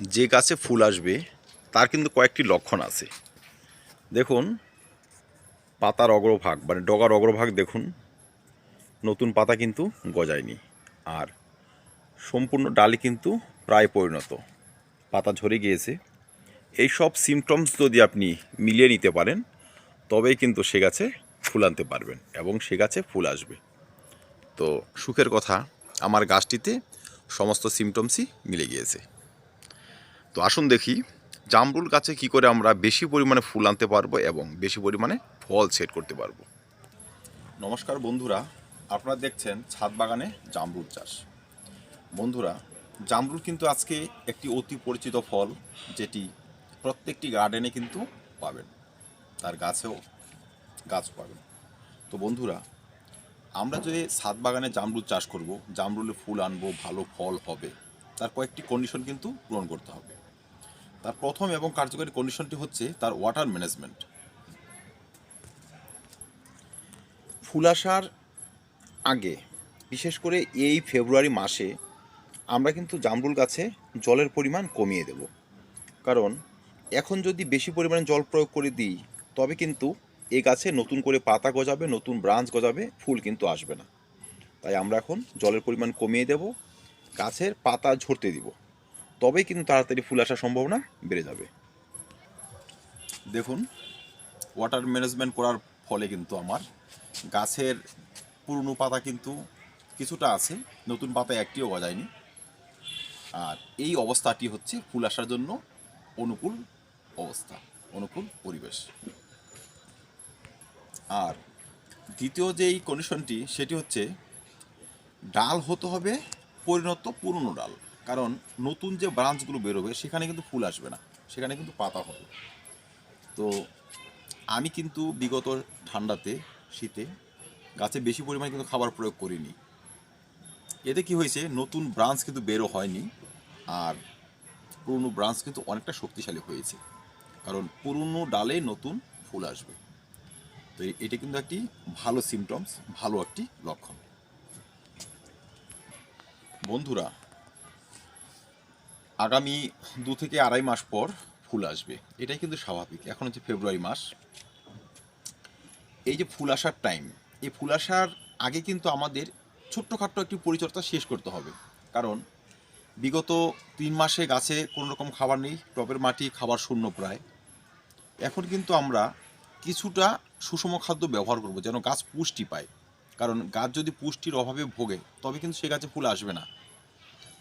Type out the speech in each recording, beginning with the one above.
যে গাছে ফুল আসবে, তার কিন্তু কয়েকটি লক্ষণ আছে। দেখুন, পাতার অগ্রভাগ মানে ডগার অগ্রভাগ দেখুন, নতুন পাতা কিন্তু গজায়নি। আর সম্পূর্ণ ডালি কিন্তু প্রায় পরিণত। পাতা ঝরে গিয়েছে। এই সব সিমটমস যদি আপনি মিলিয়ে নিতে পারেন, তবেই কিন্তু সে গাছে ফুল আনতে পারবেন এবং সে গাছে ফুল আসবে। তো সুখের কথা, আমার গাছটিতে সমস্ত সিমটমসই মিলে গিয়েছে। তো আসুন দেখি, জামরুল গাছে কি করে আমরা বেশি পরিমাণে ফুল আনতে পারব এবং বেশি পরিমাণে ফল সেট করতে পারব? নমস্কার বন্ধুরা, আপনারা দেখছেন ছাদ বাগানে জামরুল চাষ। বন্ধুরা, জামরুল কিন্তু আজকে একটি অতি পরিচিত ফল যেটি প্রত্যেকটি গার্ডেনে কিন্তু পাবেন। তার গাছেও গাছ পাবেন। তো বন্ধুরা, আমরা যদি ছাদ বাগানে জামরুল চাষ করব, জামরুলে ফুল আনব, ভালো ফল হবে, তার কয়েকটি কন্ডিশন কিন্তু পূরণ করতে হবে। তার প্রথম এবং কার্যকরী কন্ডিশনটি হচ্ছে তার ওয়াটার ম্যানেজমেন্ট ফুল আসার আগে, বিশেষ করে এই ফেব্রুয়ারি মাসে, আমরা কিন্তু জামরুল গাছে জলের পরিমাণ কমিয়ে দেব। কারণ, এখন যদি বেশি পরিমাণে জল প্রয়োগ করে দিই, তবে কিন্তু এই গাছে নতুন করে পাতা গজাবে, নতুন ব্রাঞ্চ গজাবে, ফুল কিন্তু আসবে না। তাই আমরা এখন জলের পরিমাণ কমিয়ে দেব, গাছের পাতা ঝরতে দিব। তবেই কিন্তু তাড়াতাড়ি ফুল আসার সম্ভাবনা বেড়ে যাবে। দেখুন ওয়াটার ম্যানেজমেন্ট করার ফলে কিন্তু আমার গাছের পুরনো পাতা কিন্তু কিছুটা আছে, নতুন পাতা একটিও গজায়নি। আর এই অবস্থাটি হচ্ছে ফুল আসার জন্য অনুকূল অবস্থা, অনুকূল পরিবেশ। আর দ্বিতীয় যেই কন্ডিশনটি সেটি হচ্ছে ডাল হতে হবে পরিণত পুরনো ডাল। কারণ নতুন যে ব্রাঞ্চগুলো বেরোবে, সেখানে কিন্তু ফুল আসবে না। সেখানে কিন্তু পাতা হবে। তো আমি কিন্তু বিগত ঠান্ডাতে, শীতে গাছে বেশি পরিমাণে কিন্তু খাবার প্রয়োগ করিনি। এতে কি হয়েছে, নতুন ব্রাঞ্চ কিন্তু বেরো হয়নি আর পুরনো ব্রাঞ্চ কিন্তু অনেকটা শক্তিশালী হয়েছে। কারণ পুরনো ডালে নতুন ফুল আসবে। তো এটা কিন্তু একটি ভালো সিমটমস ভালো একটি লক্ষণ। বন্ধুরা আগামী দু থেকে আড়াই মাস পর ফুল আসবে। এটাই কিন্তু স্বাভাবিক। এখন হচ্ছে ফেব্রুয়ারি মাস। এই যে ফুল আসার টাইম এই ফুল আসার আগে কিন্তু আমাদের ছোট্টখাট্ট একটি পরিচর্যা শেষ করতে হবে। কারণ বিগত তিন মাসে গাছে কোনো রকম খাবার নেই, টবের মাটি, খাবার শূন্য প্রায়। এখন কিন্তু আমরা কিছুটা সুষম খাদ্য ব্যবহার করব যেন গাছ পুষ্টি পায়। কারণ গাছ যদি পুষ্টির অভাবে ভোগে, তবে কিন্তু সে গাছে ফুল আসবে না।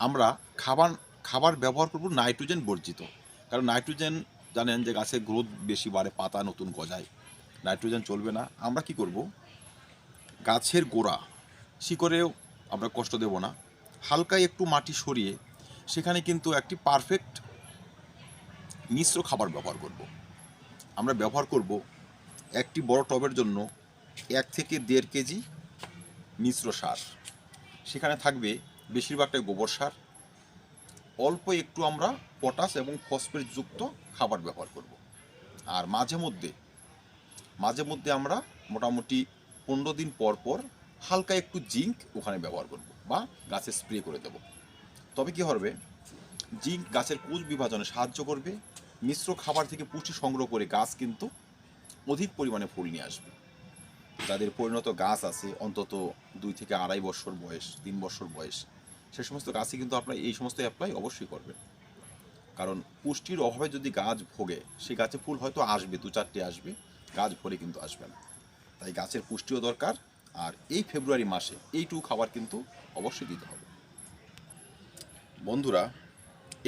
আমরা খাবার খাবার ব্যবহার করব নাইট্রোজেন বর্জিত। কারণ নাইট্রোজেন জানেন যে গাছের গ্রোথ বেশি বাড়ে, পাতা নতুন গজায়। নাইট্রোজেন চলবে না। আমরা কি করব? গাছের গোড়া, শিকড়েও আমরা কষ্ট দেব না। হালকা একটু মাটি সরিয়ে সেখানে কিন্তু একটি পারফেক্ট মিশ্র খাবার ব্যবহার করব। আমরা ব্যবহার করব একটি বড় টবের জন্য এক থেকে দেড় কেজি মিশ্র সার। সেখানে থাকবে বেশিরভাগটাই গোবর সার অল্প একটু আমরা পটাশ এবং ফসফেট যুক্ত খাবার ব্যবহার করব। আর মাঝে মধ্যে মাঝে মধ্যে আমরা মোটামুটি পনেরো দিন পর পর হালকা একটু জিঙ্ক ওখানে ব্যবহার করব বা গাছে স্প্রে করে দেব। তবে কি হবে? জিঙ্ক গাছের কোষ বিভাজনে সাহায্য করবে। মিশ্র খাবার থেকে পুষ্টি সংগ্রহ করে গাছ কিন্তু অধিক পরিমাণে ফুল নিয়ে আসবে। যাদের পরিণত গাছ আছে, অন্তত দুই থেকে আড়াই বছর বয়স, তিন বছর বয়স সে সমস্ত গাছে কিন্তু আপনার এই সমস্ত অ্যাপ্লাই অবশ্যই করবেন কারণ পুষ্টির অভাবে যদি গাছ ভোগে সেই গাছে ফুল হয়তো আসবে, দু চারটে আসবে, গাছ ভরে কিন্তু আসবে না। তাই গাছের পুষ্টিও দরকার, আর এই ফেব্রুয়ারি মাসে এইটুকু খাবার কিন্তু অবশ্যই দিতে হবে। বন্ধুরা,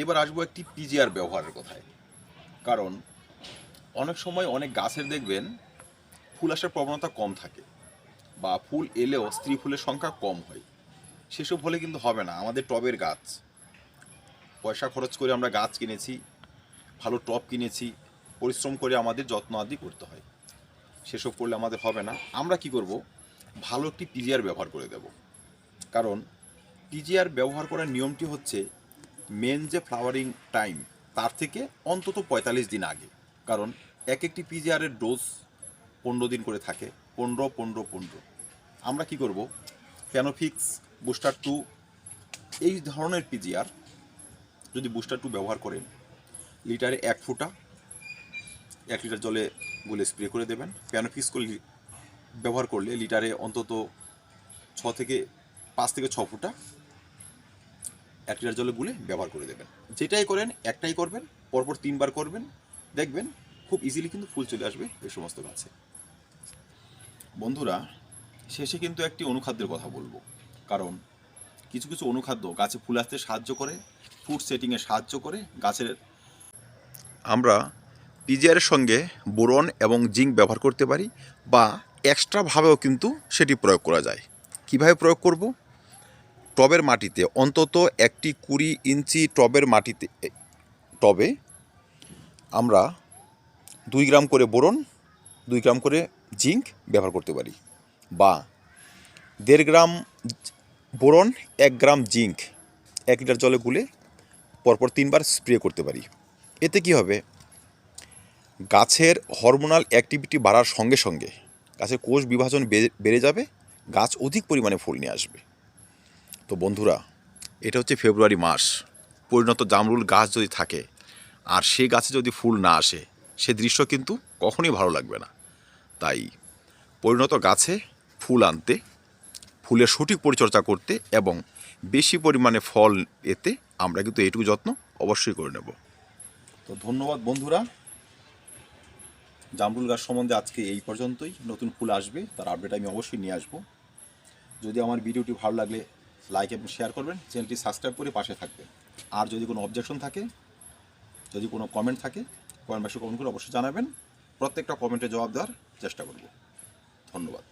এবার আসব একটি পিজিআর ব্যবহারের কথায়। কারণ অনেক সময় অনেক গাছের দেখবেন, ফুল আসার প্রবণতা কম থাকে বা ফুল এলেও স্ত্রী ফুলের সংখ্যা কম হয়। সেসব হলে কিন্তু হবে না, আমাদের টবের গাছ। পয়সা খরচ করে আমরা গাছ কিনেছি, ভালো টব কিনেছি, পরিশ্রম করে আমাদের যত্ন আদি করতে হয়। সেসব করলে আমাদের হবে না। আমরা কি করব? ভালো একটি পিজিআর ব্যবহার করে দেব। কারণ পিজিআর ব্যবহার করার নিয়মটি হচ্ছে মেন যে ফ্লাওয়ারিং টাইম তার থেকে অন্তত পঁয়তাল্লিশ দিন আগে। কারণ এক একটি পিজিআরের ডোজ পনেরো দিন করে থাকে। পনেরো পনেরো পনেরো। আমরা কি করব? প্যানোফিক্স বুস্টার টু, এই ধরনের পিজিআর যদি বুস্টার টু ব্যবহার করেন, লিটারে এক ফুটা, এক লিটার জলে গুলে স্প্রে করে দেবেন। প্যানোফিক্স ব্যবহার করলে লিটারে অন্তত ছ থেকে, পাঁচ থেকে ছ ফুটা এক লিটার জলে গুলে ব্যবহার করে দেবেন। যেটাই করেন, একটাই করবেন, পরপর তিনবার করবেন, দেখবেন খুব ইজিলি কিন্তু ফুল চলে আসবে এই সমস্ত গাছে। বন্ধুরা, শেষে কিন্তু একটি অনুখাদ্যের কথা বলব। কারণ কিছু কিছু অনুখাদ্য গাছে ফুল আসতে সাহায্য করে ফুড সেটিংয়ে সাহায্য করে গাছের আমরা পিজিআরের সঙ্গে বোরন এবং জিঙ্ক ব্যবহার করতে পারি বা এক্সট্রাভাবেও কিন্তু সেটি প্রয়োগ করা যায়। কীভাবে প্রয়োগ করব? টবের মাটিতে, অন্তত একটি কুড়ি ইঞ্চি টবের মাটিতে টবে আমরা দুই গ্রাম করে বোরন, দুই গ্রাম করে জিঙ্ক ব্যবহার করতে পারি বা দেড় গ্রাম বোরন এক গ্রাম জিঙ্ক এক লিটার জলে গুলে পরপর তিনবার স্প্রে করতে পারি। এতে কি হবে? গাছের হরমোনাল অ্যাক্টিভিটি বাড়ার সঙ্গে সঙ্গে গাছের কোষ বিভাজন বেড়ে- যাবে, গাছ অধিক পরিমাণে ফুল নিয়ে আসবে। তো বন্ধুরা, এটা হচ্ছে ফেব্রুয়ারি মাস। পরিণত জামরুল গাছ যদি থাকে আর সে গাছে যদি ফুল না আসে, সে দৃশ্য কিন্তু কখনোই ভালো লাগবে না। তাই পরিণত গাছে ফুল আনতে ফুলের সঠিক পরিচর্যা করতে এবং বেশি পরিমাণে ফল এতে আমরা কিন্তু এইটুকু যত্ন অবশ্যই করে নেব। তো ধন্যবাদ বন্ধুরা। জামরুল গাছ সম্বন্ধে আজকে এই পর্যন্তই। নতুন ফুল আসবে, তার আপডেট আমি অবশ্যই নিয়ে আসব। যদি আমার ভিডিওটি ভালো লাগলে লাইক এবং শেয়ার করবেন চ্যানেলটি সাবস্ক্রাইব করে পাশে থাকবেন। আর যদি কোনো অবজেকশন থাকে, যদি কোনো কমেন্ট থাকে কমেন্ট বক্সে কমেন্ট করে অবশ্যই জানাবেন। প্রত্যেকটা কমেন্টে জবাব দেওয়ার চেষ্টা করব। ধন্যবাদ।